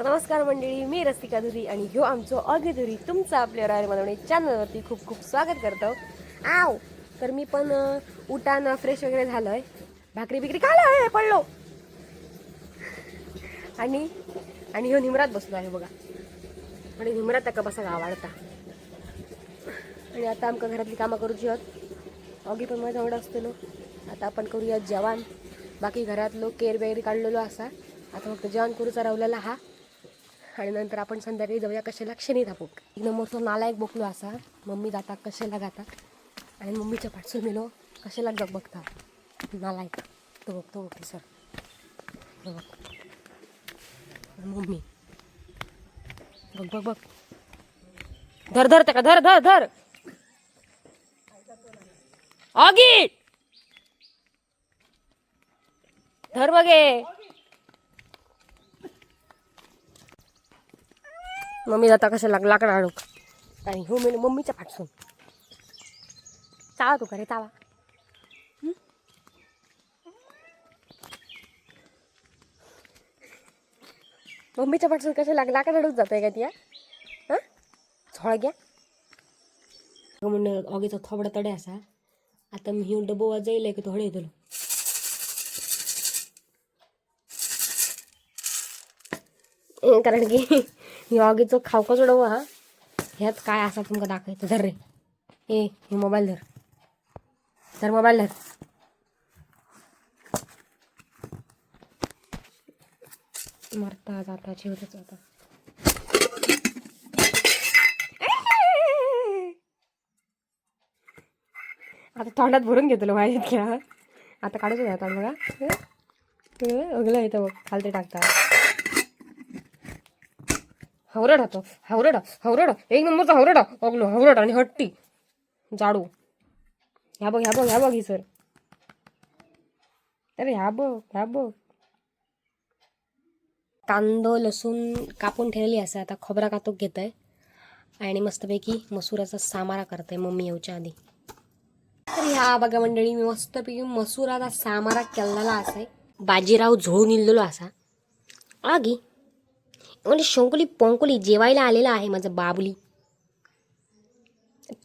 तर नमस्कार मंडळी मी रस्तिका धुरी आणि ह्यो आमचो अगे धुरी तुमचा आपल्या राय मनवणे चॅनलवरती खूप खूप स्वागत करतो. आव तर मी पण उठान फ्रेश वगैरे झालोय. भाकरी बिकरी खाल्लं पडलो. आणि आणि ह्यो निमरात बसलो आहे बघा. आणि निमरात ताका बसा आवडता आणि आता आमका घरातली कामं करूची आहोत अगी पण माझ्या आवड असतलो आता आपण करूया जेवण. बाकी घरातलो केर वगैरे काढलेलो असा. आता फक्त जेवण करूचा रावलेला हा. आणि नंतर आपण संध्याकाळी जाऊया कशाला क्षणी थापूक एक नंबरचा नालायक बोकलो असा. मम्मी जाता कशाला जाता आणि मम्मीच्या पाठसून मिलो. कशाला जग बघता? नालायक तो बघतो ओके सर. बघ. मम्मी. बघ बघ बघ. धर धर त्या का धर धर धर. आगी धर बघे. मम्मी जाता कशा लाग लाकडं आणू? आणि हो मी मम्मीच्या पाठसून चावा तू करे चावा. मम्मीच्या पाठसून कशा लाग लाकडं आणूक जातोय का ती हां? झोळ घ्या. म्हणून ऑगीचा थोबडा तडे असा आता मी डबोवा जाईल वाजायला की थोडे तुला कारण की ही ऑगीचो खावको हा. ह्यात काय असा तुमका दाखवायचं? धर रे. ए हे मोबाईल धर. धर मोबाईल धर. मरता जाता जेवतच आता आता तोंडात भरून घेतलं माझ्या इतक्या. आता काढूच नाही आता बघा. अगलं येतं बघ खालते टाकता. हवरड होतो हवरड हवरड. एक नंबरचा हवरड. अगलो हवरड आणि हट्टी. जाडू. ह्या बघ ह्या बघ ह्या बघ ही सर. अरे ह्या बघ ह्या बघ. कांदो लसूण कापून ठेवलेली असं आता खोबरा कातूक घेत आहे आणि मस्तपैकी मसुराचा सामारा करते मम्मी येऊच्या आधी. तर ह्या बघा मंडळी मी मस्तपैकी मसुराचा सामारा केलेला असाय बाजीराव झोळून इल्लेलो असा. आगी म्हणजे शंकुली पंकुली जेवायला आलेला आहे माझं बाबुली.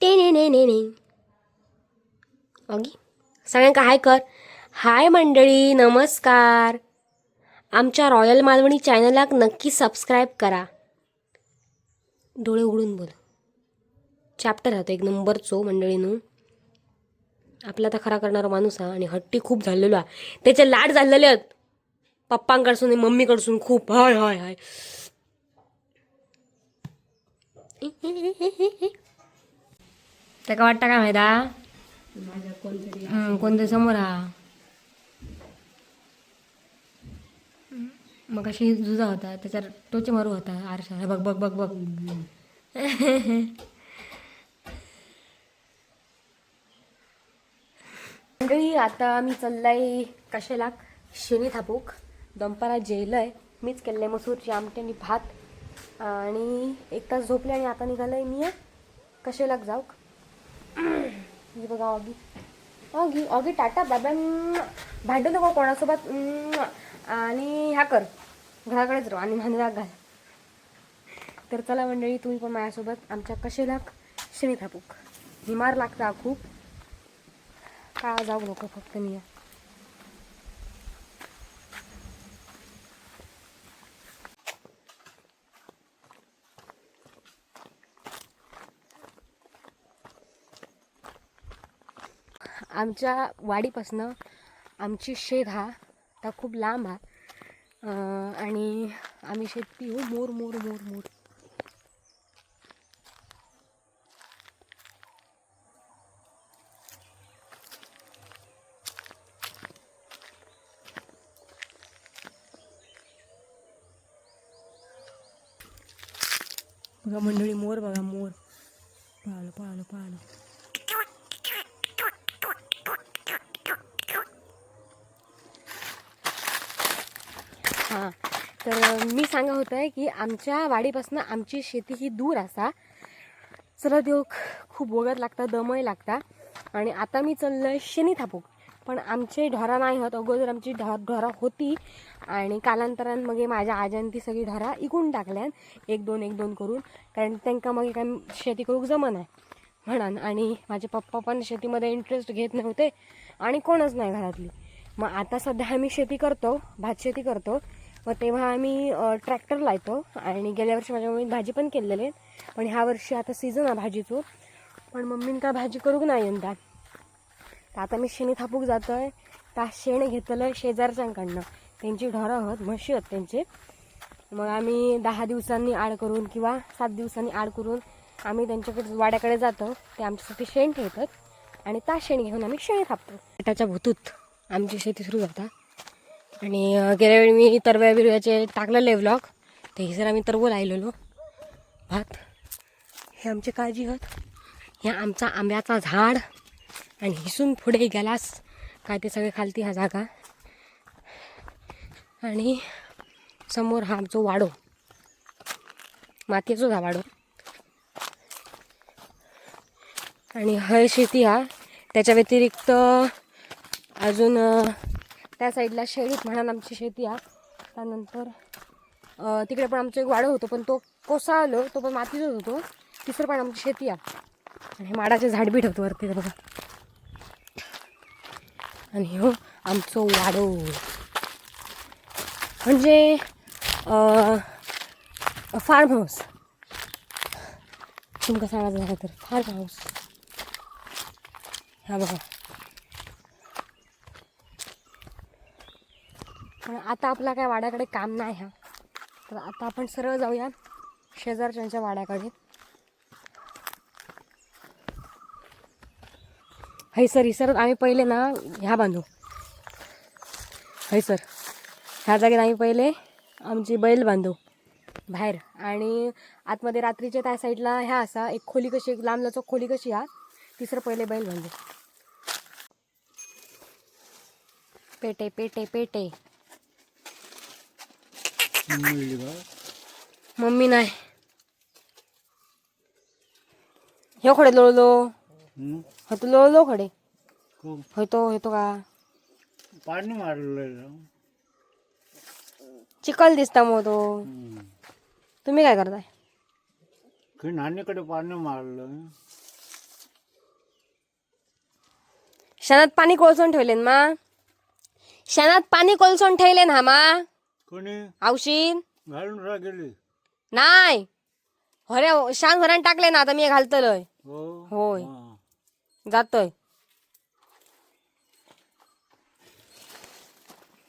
ते ने ने ने ने. अगी सगळ्यांका हाय कर. हाय मंडळी नमस्कार. आमच्या रॉयल मालवणी चॅनलाक नक्की सबस्क्राईब करा. डोळे उघडून बोल. चॅप्टर राहतो एक नंबरचो मंडळीनू. आपला तर खरा करणारा माणूस हा आणि हट्टी खूप झालेलो हा. त्याचे लाड झालेले आहेत. पप्पांकडसून आणि मम्मीकडसून खूप. हाय हाय हाय. त्याका वाटतं काय माहिती कोणतरी समोर हा मग अशी जुजा होता त्याच्यावर टोचे मारू होता आरशा बघ बघ बघ बघ मंडळी आता मी चाललाय कशाला? शनी थापूक दंपारा जेलय. मीच केलंय मसूरची आमटी आणि भात. आणि एक तास झोपले आणि आता निघालंय मी. कशाला जाऊ? ही बघा ऑगी ऑगी ऑगी टाटा बाबा भांडू नको कोणासोबत. आणि ह्या कर. घराकडेच राहू. आणि भांडला घाल. तर चला मंडळी तुम्ही पण माझ्यासोबत. आमच्या कशेला शनी खापूक हिमार लागता खूप. का जाऊ नको फक्त मी. आमच्या वाडीपासनं आमची शेत हा आता खूप लांब हा. आणि आम्ही शेत पिऊ मोर मोर मोर मोर. बघा मंडळी मोर बघा मोर. पाहिलं पाहिलं पाहिलं हां तर मी सांगा होतं आहे की आमच्या वाडीपासून आमची शेती ही दूर असा. चला देव खूप वगत लागता दमय लागता. आणि आता मी चाललोय शनी थापूक पण आमचे ढोरा नाही होत. अगोदर आमची ढो ढोरा होती. आणि कालांतरान मग माझ्या आज्यान ती सगळी ढोरा इकून टाकल्यान एक दोन एक दोन करून. कारण त्यांना मग काय शेती करूक जमन आहे. आणि माझे पप्पा पण शेतीमध्ये इंटरेस्ट घेत नव्हते. आणि कोणच नाही घरातली. मग आता सध्या आम्ही शेती करतो भात शेती करतो. मग तेव्हा आम्ही ट्रॅक्टर लावतो आणि गेल्या वर्षी माझ्या मम्मीने भाजी पण केलेली आहे. पण ह्या वर्षी आता सीझन आहे भाजीचो. पण मम्मीनं काय भाजी करूक नाही यंदा? तर आता मी शेणी थापूक जातो आहे त्या शेण घेतलं आहे शेजारच्यांकडनं. त्यांची ढोरं आहोत म्हशी आहेत त्यांचे. मग आम्ही दहा दिवसांनी आड करून किंवा सात दिवसांनी आड करून आम्ही त्यांच्याकडे वाड्याकडे जातो. ते आमच्यासाठी शेण ठेवतात आणि त्या शेण घेऊन आम्ही शेण थापतो. पेटाच्या भूतूत आमची शेती सुरू जातात आणि गेल्या वेळी मी तरव्या बिरव्याचे टाकलेले व्लॉग ते हे आम्ही तरवं लायलेलो भात. हे आमची काळजी होत हे आमचा आंब्याचा झाड. आणि हिसून पुढे गेलास. काय ते सगळे खालती हा जागा. आणि समोर हा आमचो वाडो. मातीचो हा वाडो. आणि हय शेती हा त्याच्या व्यतिरिक्त अजून त्या साईडला शेळीत म्हणून आमची शेती आहे त्यानंतर तिकडे पण आमचं एक वाडं होतं पण तो कोसा आलो तो पण मातीतच होतो. तिसरं पण आमची शेती आहे आणि माडाचे झाड बी ठेवतो वरती ते बघा. आणि हो आमचं वाडो. म्हणजे फार्म हाऊस तुमका सांगायचं झालं तर फार्म हाऊस हा बघा. आता आपला काय वाड्याकडे काम नाही हा. तर आता आपण सरळ जाऊया शेजारच्यांच्या वाड्याकडे. हैसर सर आम्ही पहिले ना ह्या बांधू. हैसर ह्या जागेत आम्ही पहिले आमची बैल बांधू बाहेर. आणि आतमध्ये रात्रीच्या त्या साईडला ह्या असा एक खोली कशी एक लांब लचक खोली कशी हा तिसरं पहिले बैल बांधू. पेटे पेटे पेटे. मिळली मम्मी नाही. ह्यो खडे लोळलो हं? होतो लोळलो खडे. खूप होतो होतो का? पाणी मारलेलं चिखल दिसता मग तो. हं. तुम्ही काय करताय? की नानीकडे पाणी मारलं. शेणात पाणी कोळसून ठेवले मा. शेणात पाणी कोळसून ठेवले ना मा. कोणी औषध घालून रा गेली नाही. हरे शान भरण टाकले ना आता मी घालतलोय. हो? होय. हा. जातोय.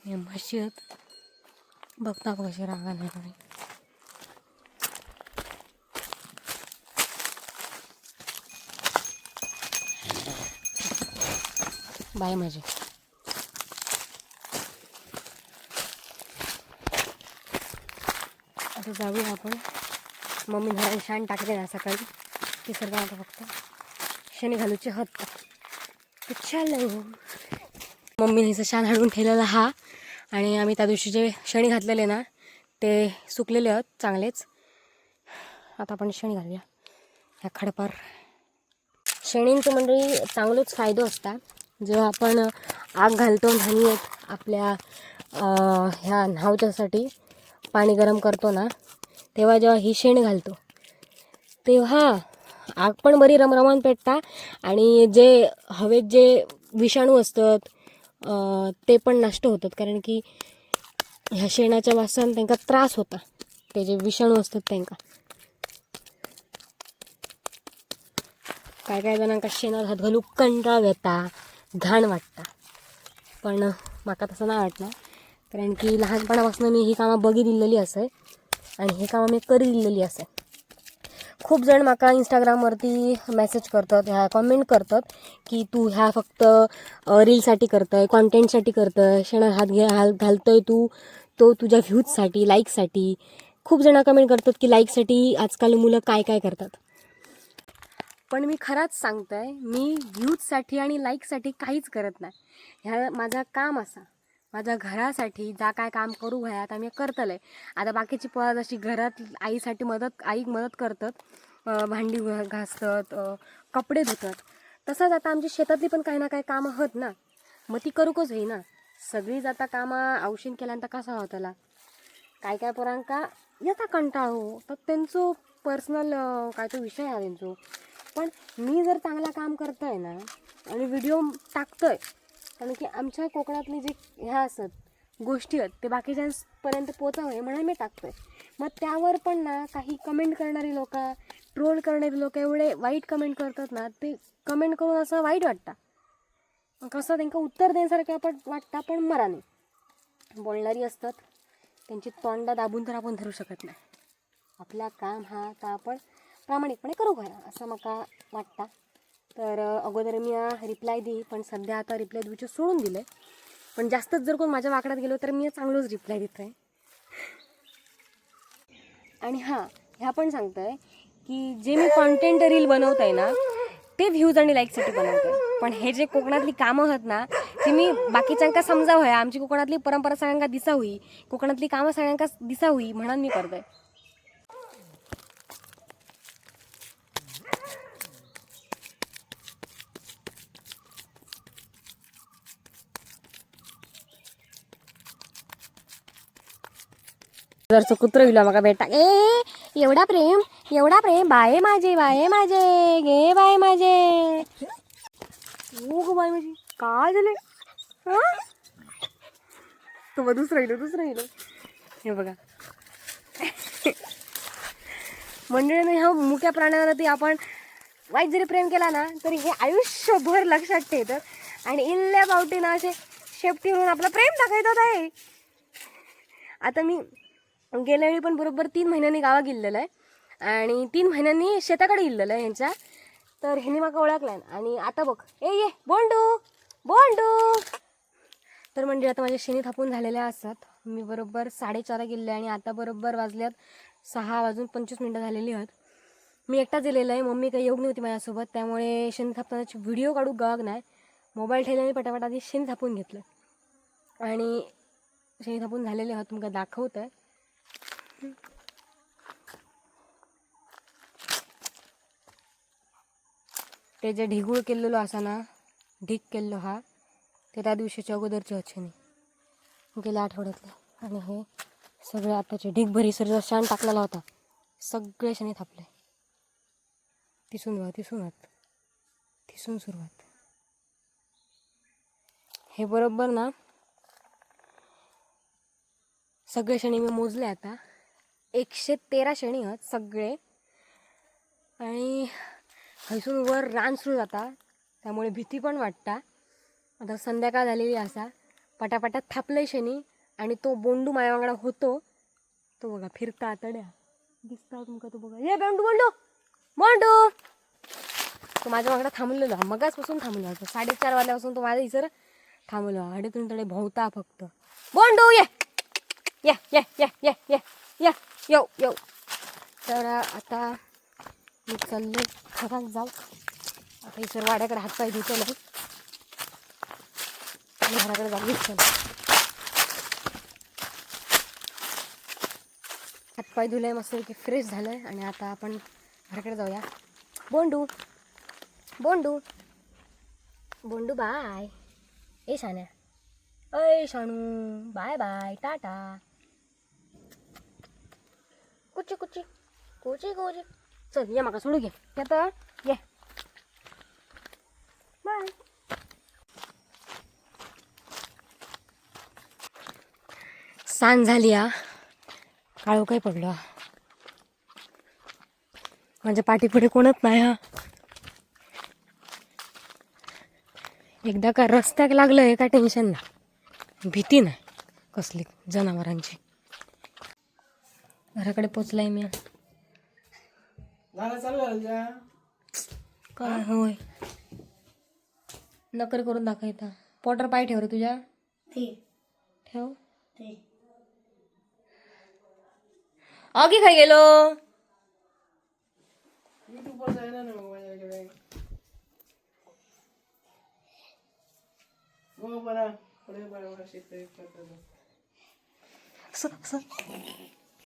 हे आहेत बघता कशी रागा नाही बाय माझे. असं जाऊया आपण. मम्मी घरात शाण टाकले ना सकाळी. ती सर्व आता फक्त शनी घालूचे हत चालू हो. मम्मीने हिचं शान हाडून ठेवलेला हा. आणि आम्ही त्या दिवशी जे शणी घातलेले ना ते सुकलेले आहेत चांगलेच. आता आपण शणी घालूया. ह्या खडपार शेणींचं मंडळी चांगलोच फायदो असता. जेव्हा आपण आग घालतो न्हाणीत आपल्या ह्या न्हावच्यासाठी पाणी गरम करतो ना तेव्हा जेव्हा ही शेण घालतो तेव्हा आग पण बरी रमरमान पेटता आणि जे हवेत जे विषाणू असतात ते पण नष्ट होतात. कारण की ह्या शेणाच्या वासान त्यांना त्रास होता. ते जे विषाणू असतात त्यांना. काय काय जणांका शेणात हात घालूक कंटाळ येता घाण वाटता. पण म्हाका तसं नाही वाटलं कारण की लहानपणापासून मी ही कामं बघी दिलेली असे आणि ही कामं मी करी दिलेली असे. खूप जण म्हाका इंस्टाग्रामवरती मेसेज करतात ह्या कमेंट करतात की तू ह्या फक्त रीलसाठी करतंय कॉन्टेंटसाठी करतंय शेणात हात घे हात घालतोय तू तो तुझ्या व्ह्यूजसाठी लाईकसाठी खूप जण कमेंट करतात की लाईकसाठी आजकाल मुलं काय काय करतात. पण मी खराच सांगतोय मी व्ह्यूजसाठी आणि लाईकसाठी काहीच करत नाही. ह्या माझा काम असा. माझ्या घरासाठी जा काय काम करू घ्या आता मी करतलंय. आता बाकीची पोळा जशी घरात आईसाठी मदत आई मदत करतात भांडी घासतात कपडे धुतात. तसंच आता आमची शेतातली पण काही ना काही कामं होत ना. मग ती करूकच होई ना सगळीच आता कामं औषण केल्यानंतर कसा हो त्याला? काय काय पोरांका येता कंटाळू. तर त्यांचं पर्सनल काय तो विषय आहे त्यांचो. पण मी जर चांगला काम करतोय ना आणि व्हिडिओ टाकतोय कारण की आमच्या कोकणातली जे ह्या असत गोष्टी आहेत ते बाकीच्यांपर्यंत पोचावे म्हणून मी टाकतोय. मग त्यावर पण ना काही कमेंट करणारी लोक ट्रोल करणारी लोक एवढे वाईट कमेंट करतात ना ते कमेंट करून असं वाईट वाटतं. कसं त्यांना उत्तर देण्यासारखं आपण वाटतं पण मराने बोलणारी असतात त्यांची तोंडा दाबून तर आपण धरू शकत नाही. आपला काम हा तर आपण प्रामाणिकपणे करू घरा असं मला वाटतं. तर अगोदर मी रिप्लाय देई पण सध्या आता रिप्लाय द्यायचं सोडून दिलं आहे पण जास्तच जर कोण माझ्या वाकड्यात गेलो तर मी चांगलंच रिप्लाय देत आहे आणि हां ह्या पण सांगतोय की जे मी कॉन्टेंट रील बनवत आहे ना ते व्ह्यूज आणि लाईकसाठी बनवते पण हे जे कोकणातली कामं आहेत ना ती मी बाकीच्यांका समजा आमची कोकणातली परंपरा सगळ्यांका दिसा होई कोकणातली कामं सगळ्यांका दिसा होई म्हणून मी करतोय. जरचं कुत्र विला मग बेटा. ए एवढा प्रेम एवढा प्रेम. बाये माझे बाये माझे गे बाय माझे. ओ गो बाय माझी काय झाले हा? तो दुसरं राहिलं दुसरं राहिलं हे बघा. मंडळीनं ह्या मुक्या प्राण्यावरती आपण वाईट जरी प्रेम केला ना तरी हे आयुष्यभर लक्षात ठेवतात. आणि इल्ल्या बावटीनं असे शेपटी म्हणून आपलं प्रेम दाखवतात आहे. आता मी गेल्या वेळी पण बरोबर तीन महिन्यांनी गावा गेलेलं आहे. आणि तीन महिन्यांनी शेताकडे गेलेलं आहे ह्यांच्या तर ह्यांनी मला ओळखलाय आणि आता बघ. ए ये बोंडू बोंडू. तर म्हणजे आता माझ्या शेणी थापून झालेल्या असतात. मी बरोबर साडेचारा गेले आणि आता बरोबर वाजल्यात सहा वाजून पंचवीस मिनटं झालेली आहेत. मी एकटाच गेलेलं आहे. मम्मी काही येऊ नव्हती माझ्यासोबत. त्यामुळे शेणी थापतानाची व्हिडिओ काढू गाग नाही. मोबाईल ठेवल्याने पटापट आधी शेण थापून घेतलं. आणि शेणी थापून झालेले आहोत. तुमका दाखवत आहे ते जे ढिगूळ केलेलो असा ना ढीक केलेलो हा ते त्या दिवशीच्या अगोदरचे अच्छे गेल्या आठवड्यातले. आणि हे सगळे आताचे ढीक भरी सर जो शाण टाकलेला होता सगळे शनी थापले. तिसून व्हा तिसून वात तिसून सुरुवात. हे बरोबर ना सगळे शनी मी मोजले आता. एकशे तेरा शनी आहेत सगळे. आणि हयसून वर रान सुरू जाता. त्यामुळे भीती पण वाटता. आता संध्याकाळ झालेली असा. पटापटात थापलंय शनी आणि तो बोंडू माझ्या वांगडा होतो. तो बघा फिरता आतड्या दिसता तुमका तो बघा. ये बोंडू बोंडू! बोंडू! तो माझ्या वांगडा थांबलेलो मगाचपासून थांबलो होता साडेचार वाजल्यापासून तो माझ्या इसर थांबलो हा तुम्ही तडे भोवता फक्त. बोंडू ये ये ये ये ये! या येऊ येऊ तर आता मी चालले घरात जाऊ आता इसर वाड्याकडे हातपाय पाय नाही. आणि घराकडे जाऊ चल हातपाय धुले मस्त की फ्रेश झालंय. आणि आता आपण घराकडे जाऊया. बोंडू बोंडू. बोंडू बाय. ए शान्या अय शाणू बाय बाय. टाटा. कुची कुची. कुची कुची. चल ये माका सोडू घे. येतं ये. बाय सांज झाली आ काळू काही पडलो? माझ्या पाठीपुढे कोणच नाही हा. एकदा का रस्त्याक लागलं का टेन्शन नाही भीती नाही कसली जनावरांची. घराकडे पोचलाय मी. काय? होय. नकर करून दाखवता पोटर पाय ठेव रे तुझ्या. ठेव. आगी खाय गेलो? असं- असं.